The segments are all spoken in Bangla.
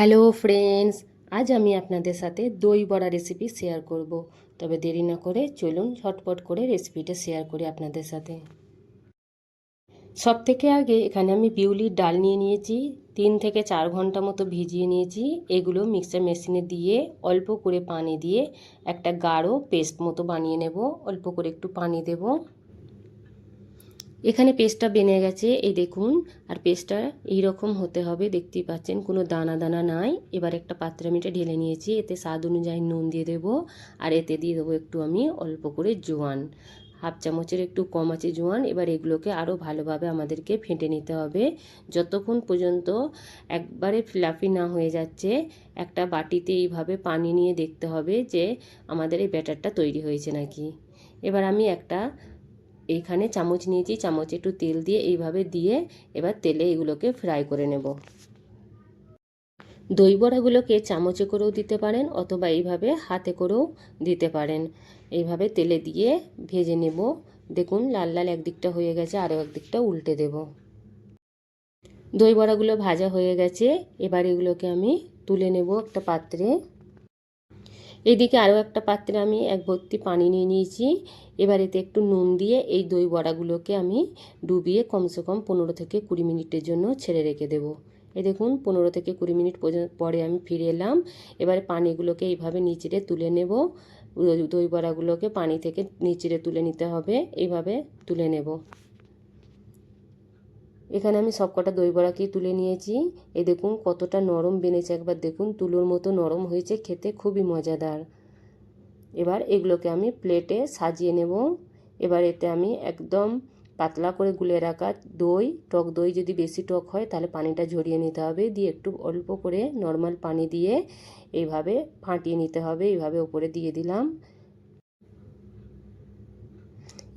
হ্যালো ফ্রেন্ডস, আজ আমি আপনাদের সাথে দই বড়া রেসিপি শেয়ার করব। তবে দেরি না করে চলুন ঝটপট করে রেসিপিটা শেয়ার করি আপনাদের সাথে। সব থেকে আগে এখানে আমি বিউলির ডাল নিয়ে নিয়েছি, তিন থেকে চার ঘণ্টা মতো ভিজিয়ে নিয়েছি। এগুলো মিক্সার মেশিনে দিয়ে অল্প করে পানি দিয়ে একটা গাঢ় পেস্ট মতো বানিয়ে নেব। অল্প করে একটু পানি দেব। এখানে পেস্টটা বেনে গেছে, এই দেখুন, আর পেস্টটা এইরকম হতে হবে, দেখতেই পাচ্ছেন, কোনো দানা দানা নাই। এবার একটা পাত্রে আমি এটা ঢেলে নিয়েছি, এতে স্বাদ অনুযায়ী নুন দিয়ে দেবো, আর এতে দিয়ে দেবো একটু আমি অল্প করে জোয়ান। হাফ চামচের একটু কম আছে জোয়ান, এবার এগুলোকে আরও ভালোভাবে আমাদেরকে ফেটে নিতে হবে। যতক্ষণ পর্যন্ত একবারে ফ্লাফি না হয়ে যাচ্ছে, একটা বাটিতে এইভাবে পানি নিয়ে দেখতে হবে যে আমাদের এই ব্যাটারটা তৈরি হয়েছে নাকি। এবার আমি একটা এইখানে চামচ নিয়েছি, চামচে একটু তেল দিয়ে এইভাবে দিয়ে এবার তেলে এগুলোকে ফ্রাই করে নেব। দই বড়াগুলোকে চামচে করেও দিতে পারেন অথবা এইভাবে হাতে করেও দিতে পারেন। এইভাবে তেলে দিয়ে ভেজে নেব। দেখুন, লাল লাল একদিকটা হয়ে গেছে, আরও একদিকটা উল্টে দেব। দই বড়াগুলো ভাজা হয়ে গেছে, এবার এগুলোকে আমি তুলে নেব একটা পাত্রে। এদিকে আরও একটা পাত্রে আমি এক ভর্তি পানি নিয়ে নিয়েছি। এবার এতে একটু নুন দিয়ে এই দই বড়াগুলোকে আমি ডুবিয়ে কমসে কম পনেরো থেকে কুড়ি মিনিটের জন্য ছেড়ে রেখে দেব। এই দেখুন, পনেরো থেকে কুড়ি মিনিট পরে আমি ফিরে এলাম। এবারে পানিগুলোকে এইভাবে নিচেরে তুলে নেব। দই বড়াগুলোকে পানি থেকে নিচেরে তুলে নিতে হবে। এইভাবে তুলে নেব। এখানে আমি সব কটা দই বড়াকেই তুলে নিয়েছি। এ দেখুন, কতটা নরম বেনেছে একবার দেখুন, তুলোর মতো নরম হয়েছে, খেতে খুবই মজাদার। এবার এগুলোকে আমি প্লেটে সাজিয়ে নেব। এবার এতে আমি একদম পাতলা করে গুলে রাখা দই, টক দই যদি বেশি টক হয়, তাহলে পানিটা ঝরিয়ে নিতে হবে। দিয়ে একটু অল্প করে নর্মাল পানি দিয়ে এইভাবে ফাটিয়ে নিতে হবে, এইভাবে ওপরে দিয়ে দিলাম।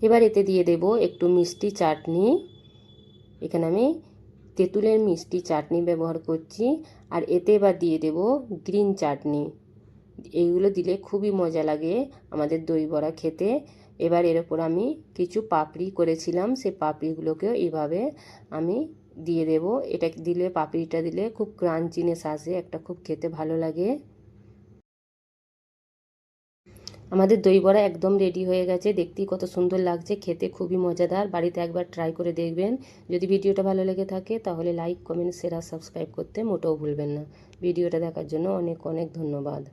এবার এতে দিয়ে দেব একটু মিষ্টি চাটনি। এখানে আমি তেঁতুলের মিষ্টি চাটনি ব্যবহার করছি, আর এতে এবার দিয়ে দেব গ্রিন চাটনি। এইগুলো দিলে খুবই মজা লাগে আমাদের দই বড়া খেতে। এবার এর ওপর আমি কিছু পাপড়ি করেছিলাম, সেই পাপড়িগুলোকেও এইভাবে আমি দিয়ে দেব। এটা দিলে, পাপড়িটা দিলে খুব ক্রাঞ্চিনেস আসে, একটা খুব খেতে ভালো লাগে। আমাদের দই বড়া একদম রেডি হয়ে গেছে। দেখতেই কত সুন্দর লাগছে, খেতে খুবই মজাদার। বাড়িতে একবার ট্রাই করে দেখবেন। যদি ভিডিওটা ভালো লেগে থাকে, তাহলে লাইক কমেন্ট শেয়ার সাবস্ক্রাইব করতে মোটেও ভুলবেন না। ভিডিওটা দেখার জন্য অনেক অনেক ধন্যবাদ।